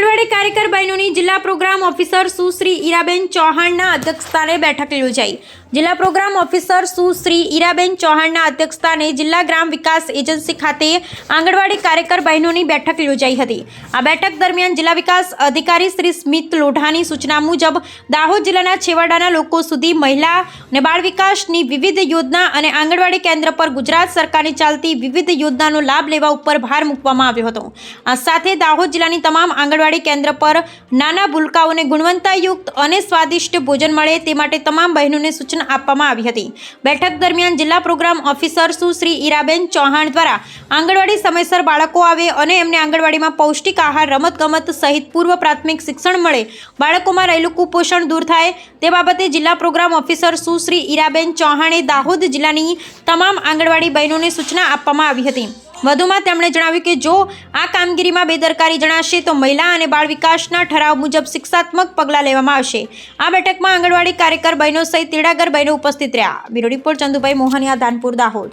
આંગણવાડી કાર્યકર બહેનોની જિલ્લા પ્રોગ્રામ ઓફિસર સુશ્રી ઈરાબેન ચૌહાણના અધ્યક્ષસ્થાને બેઠક યોજાઈ. જિલ્લા પ્રોગ્રામ ઓફિસર સુશ્રી ઈરાબેન ચૌહાણના અધ્યક્ષસ્થાને જિલ્લા ગ્રામ વિકાસ એજન્સી ખાતે આંગણવાડી કાર્યકર બહેનોની બેઠક યોજાઈ હતી. આ બેઠક દરમિયાન જિલ્લા વિકાસ અધિકારી શ્રી સ્મિત લોઢાની સૂચના મુજબ દાહોદ જિલ્લાના છેવાડાના લોકો સુધી મહિલા અને બાળ વિકાસની વિવિધ યોજના અને આંગણવાડી કેન્દ્ર પર ગુજરાત સરકારની ચાલતી વિવિધ યોજનાનો લાભ લેવા ઉપર ભાર મૂકવામાં આવ્યો હતો. આ સાથે દાહોદ જિલ્લાની તમામ આંગણવાડી કેન્દ્ર પર નાના ભૂલકાઓને ગુણવત્તાયુક્ત અને સ્વાદિષ્ટ ભોજન મળે તે માટે તમામ બહેનોને સૂચના આપવામાં આવી હતી. બેઠક દરમિયાન જિલ્લા પ્રોગ્રામ ઓફિસર સુશ્રી ઈરાબેન ચૌહાણ દ્વારા આંગણવાડી સમયસર બાળકો આવે અને એમને આંગણવાડીમાં પૌષ્ટિક આહાર, રમતગમત સહિત પૂર્વ પ્રાથમિક શિક્ષણ મળે, બાળકોમાં રહેલું કુપોષણ દૂર થાય તે બાબતે જિલ્લા પ્રોગ્રામ ઓફિસર સુશ્રી ઈરાબેન ચૌહાણે દાહોદ જિલ્લાની તમામ આંગણવાડી બહેનોને સૂચના આપવામાં આવી હતી. વધુમાં તેમણે જણાવ્યું કે જો આ કામગીરીમાં બેદરકારી જણાશે તો મહિલા અને બાળ વિકાસના ઠરાવ મુજબ શિક્ષાત્મક પગલાં લેવામાં આવશે. આ બેઠકમાં આંગણવાડી કાર્યકર બહેનો સહિત તેડાગર બહેનો ઉપસ્થિત રહ્યા. Bureau report Chandubhai Mohaniya, Dhanpur, Dahod.